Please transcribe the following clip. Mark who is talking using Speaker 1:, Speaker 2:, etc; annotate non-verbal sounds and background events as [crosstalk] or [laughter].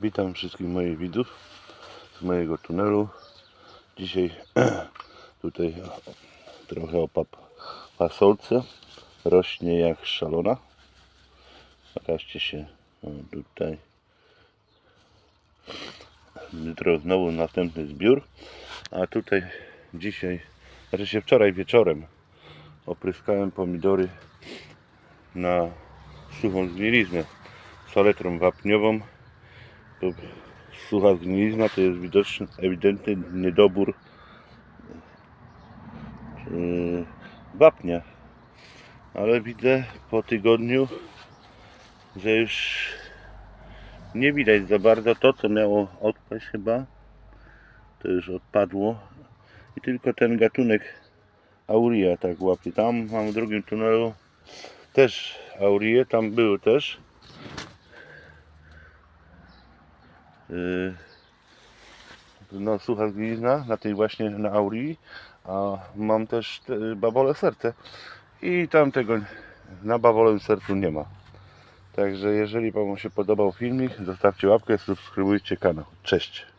Speaker 1: Witam wszystkich moich widzów z mojego tunelu. Dzisiaj [clears throat] tutaj trochę o pap pasolce. Rośnie jak szalona. Pokażcie się tutaj. Jutro znowu następny zbiór. A tutaj dzisiaj, znaczy się wczoraj wieczorem opryskałem pomidory na suchą zgniliznę saletrą wapniową to sucha zgnilizna to jest widoczny, ewidentny niedobór yy, wapnia. Ale widzę po tygodniu że już nie widać za bardzo. To co miało odpaść chyba to już odpadło. I tylko ten gatunek auria tak łapie. Tam mam w drugim tunelu też aurie, tam były też no, sucha glizna na tej właśnie na aurii, a mam też te, bawole serce i tam tego na bawolem sercu nie ma. Także jeżeli Wam się podobał filmik, zostawcie łapkę, subskrybujcie kanał. Cześć!